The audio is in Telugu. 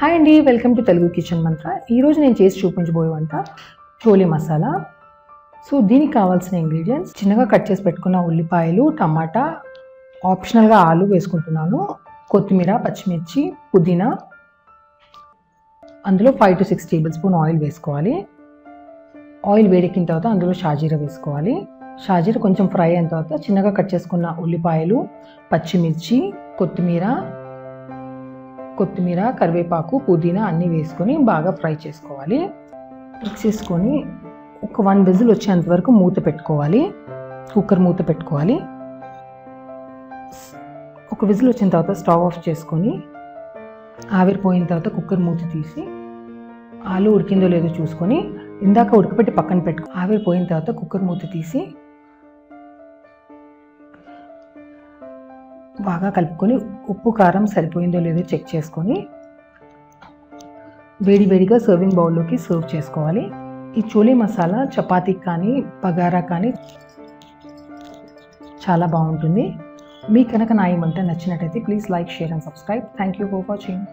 హాయ్ అండి వెల్కమ్ టు తెలుగు కిచెన్ మంత్ర. ఈరోజు నేను చేసి చూపించబోయే వంట చోలే మసాలా. సో దీనికి కావాల్సిన ఇంగ్రీడియంట్స్ చిన్నగా కట్ చేసి పెట్టుకున్న ఉల్లిపాయలు టమాటా ఆప్షనల్గా ఆలు వేసుకుంటున్నాను. కొత్తిమీర పచ్చిమిర్చి పుదీనా. అందులో five to six tablespoon oil వేసుకోవాలి. ఆయిల్ వేడెక్కిన తర్వాత అందులో షాజీరా వేసుకోవాలి. షాజీరా కొంచెం ఫ్రై అయిన తర్వాత చిన్నగా కట్ చేసుకున్న ఉల్లిపాయలు పచ్చిమిర్చి కొత్తిమీర కొత్తిమీర కరివేపాకు పుదీనా అన్నీ వేసుకొని బాగా ఫ్రై చేసుకోవాలి. మిక్స్ చేసుకొని ఒక వన్ విజిల్ వచ్చేంత వరకు మూత పెట్టుకోవాలి. కుక్కర్ మూత పెట్టుకోవాలి. ఒక విజిల్ వచ్చిన తర్వాత స్టవ్ ఆఫ్ చేసుకొని ఆవిరిపోయిన తర్వాత కుక్కర్ మూత తీసి ఆలు ఉడికిందో లేదో చూసుకొని ఇందాక ఉడకపెట్టి పక్కన పెట్టుకో ఆవిరిపోయిన తర్వాత కుక్కర్ మూత తీసి బాగా కలుపుకొని ఉప్పు కారం సరిపోయిందో లేదో చెక్ చేసుకొని వేడి వేడిగా సర్వింగ్ బౌల్లోకి సర్వ్ చేసుకోవాలి. ఈ చోలీ మసాలా చపాతీకి కానీ బగారా కానీ చాలా బాగుంటుంది. మీ కనుక నా ఈ వంట నచ్చినట్టయితే please like share and subscribe thank you for watching